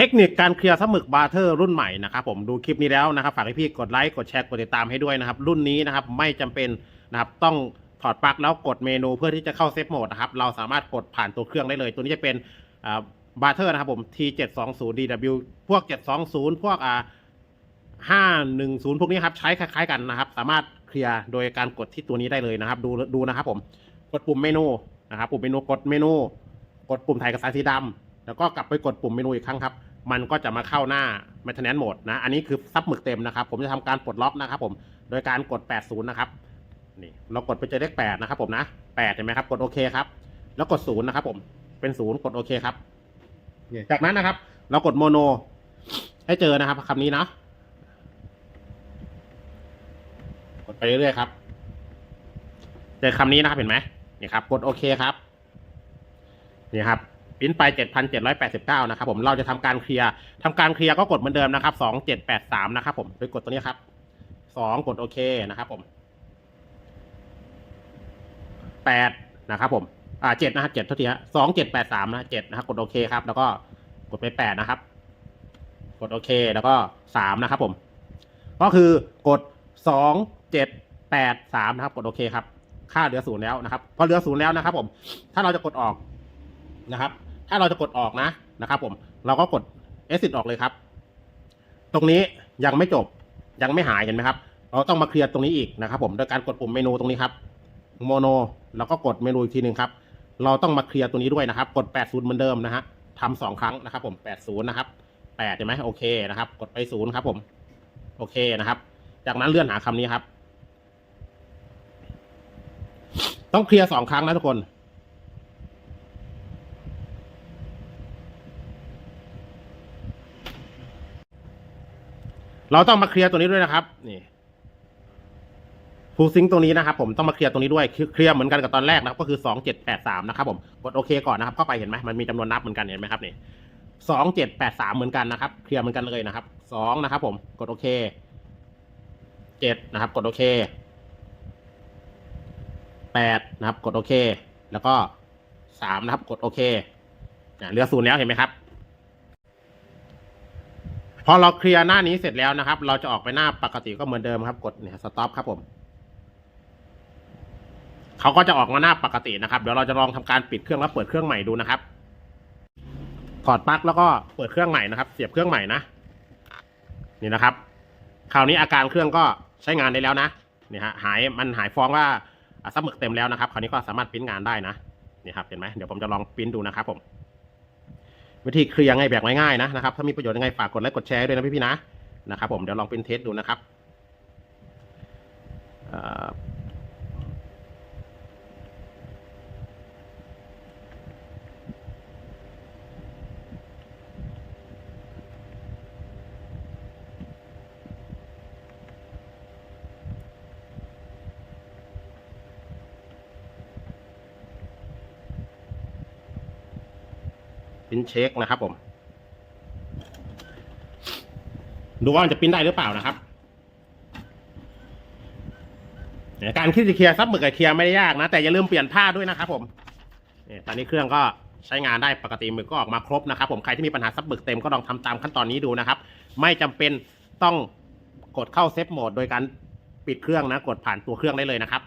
เทคนิคการเคลียร์ซับหมึกบาร์เทอร์รุ่นใหม่นะครับผมดูคลิปนี้แล้วนะครับฝากให้พี่กดไลค์กดแชร์กดติดตามให้ด้วยนะครับรุ่นนี้นะครับไม่จำเป็นนะครับต้องถอดปลั๊กแล้วกดเมนูเพื่อที่จะเข้าเซฟโหมดนะครับเราสามารถกดผ่านตัวเครื่องได้เลย ตัวนี้จะเป็นบาร์เทอร์นะครับผม T720DW พวก 720 พวกอ่า510 พวกนี้ครับใช้คล้ายๆกันนะครับ สามารถเคลียร์โดยการกดที่ตัวนี้ได้เลยนะครับดูดูนะครับผมกดปุ่มเมนูนะครับปุ่มเมนูกดเมนู กดปุ่มถ่ายเอกสารสีดำแล้วก็กลับไปกดปุ่มเมนูอีกครั้งครับ มันก็จะมาเข้าหน้า maintenance mode นะ อันนี้คือซับหมึกเต็มนะครับ ผมจะทำการปลดล็อกนะครับ ผม โดยการกด 80 นะครับ นี่ เรากดไปเจอเลข8นะครับ ผมนะ8เห็นไหมครับ กดโอเคครับ แล้วกด0นะครับ ผม เป็น0กดโอเคครับเนี่ยจากนั้นนะครับ เรากดโมโน ให้เจอนะครับคำนี้นะ กดไปเรื่อยๆครับ เจอคำนี้นะครับเห็นไหมนี่ครับ กดโอเคครับ นี่ครับ ปริ้นไป 7,789 นะครับผมเราจะทำการเคลียร์ทำการเคลียร์ก็กดเหมือนเดิมนะครับ 2783 นะครับผมโดยกดตัวนี้ครับ 2 กดโอเคนะครับผม 8 นะครับผมอ่า7นะครับ7เท่าทีฮะ2783 นะ7นะครับกดโอเคครับ แล้วก็กดไป 8 นะครับ กดโอเค แล้วก็ 3 นะครับผม ก็คือกด 2 7 8 3 นะครับ กดโอเคครับ ค่าเหลือศูนย์แล้วนะครับ พอเหลือศูนย์แล้วนะครับผม ถ้าเราจะกดออกนะครับ ถ้าเราจะกดออกนะนะครับผมเราก็กด exit ออกเลยครับ ตรงนี้ยังไม่จบยังไม่หายเห็นไหมครับ เราต้องมาเคลียร์ตรงนี้อีกนะครับ ผมโดยการกดปุ่มเมนูตรงนี้ครับโมโนแล้วก็กดเมนูอีกทีหนึ่งครับ เราต้องมาเคลียร์ตัวนี้ด้วยนะครับ กด 80 เหมือนเดิมนะฮะทำสองครั้งนะครับ ผม 80 นะครับ8เห็นไหมโอเคนะครับ กดไปศูนย์ครับ ผม โอเคนะครับ จากนั้นเลื่อนหาคำนี้ครับ ต้องเคลียร์สองครั้งนะทุกคน เราต้องมาเคลียร์ตัวนี้ด้วยนะครับ นี่ฟูซิงตรงนี้นะครับ ผมต้องมาเคลียร์ตรงนี้ด้วยเคลียร์เหมือนกันกับตอนแรกนะครับ ก็คือสองเจ็ดแปดสามนะครับ ผมกดโอเคก่อนนะครับเข้าไปเห็นไหมมันมีจำนวนนับเหมือนกันเห็นไหมครับนี่สองเจ็ดแปดสามเหมือนกันนะครับ เคลียร์เหมือนกันเลยนะครับสองนะครับ ผมกดโอเคเจ็ดนะครับ กดโอเคแปดนะครับ กดโอเค แล้วก็สามนะครับ กดโอเคเนี่ยเหลือศูนย์แล้วเห็นไหมครับ พอเราเคลียร์หน้านี้เสร็จแล้วนะครับ เราจะออกไปหน้าปกติก็เหมือนเดิมครับ กดเนี่ยสต็อปครับผมเขาก็จะออกมาหน้าปกตินะครับ เดี๋ยวเราจะลองทำการปิดเครื่องแล้วเปิดเครื่องใหม่ดูนะครับ ถอดปลั๊กแล้วก็เปิดเครื่องใหม่นะครับ เสียบเครื่องใหม่นะ นี่นะครับ คราวนี้อาการเครื่องก็ใช้งานได้แล้วนะนี่ฮะหายมันหายฟ้องว่าอะซับหมึกเต็มแล้วนะครับ คราวนี้ก็สามารถปิ้นงานได้นะนี่ครับเห็นไหมเดี๋ยวผมจะลองปิ้นดูนะครับผม วิธีเคลียร์ไงแบบง่ายๆนะนะครับ ถ้ามีประโยชน์ยังไงฝากกดไลค์กดแชร์ด้วยนะพี่ๆนะนะครับผมเดี๋ยวลองเป็นเทสดูนะครับ ปิ้นเช็คนะครับผม ดูว่ามันจะปิ้นได้หรือเปล่านะครับการที่จะเคลียร์ซับหมึกกับเคลียร์ไม่ได้ยากนะ แต่อย่าลืมเปลี่ยนผ้าด้วยนะครับผมเนี่ยตอนนี้เครื่องก็ใช้งานได้ปกติหมึกก็ออกมาครบนะครับ ผมใครที่มีปัญหาซับหมึกเต็มก็ลองทำตามขั้นตอนนี้ดูนะครับ ไม่จำเป็นต้องกดเข้าเซฟโหมดโดยการปิดเครื่องนะ กดผ่านตัวเครื่องได้เลยนะครับ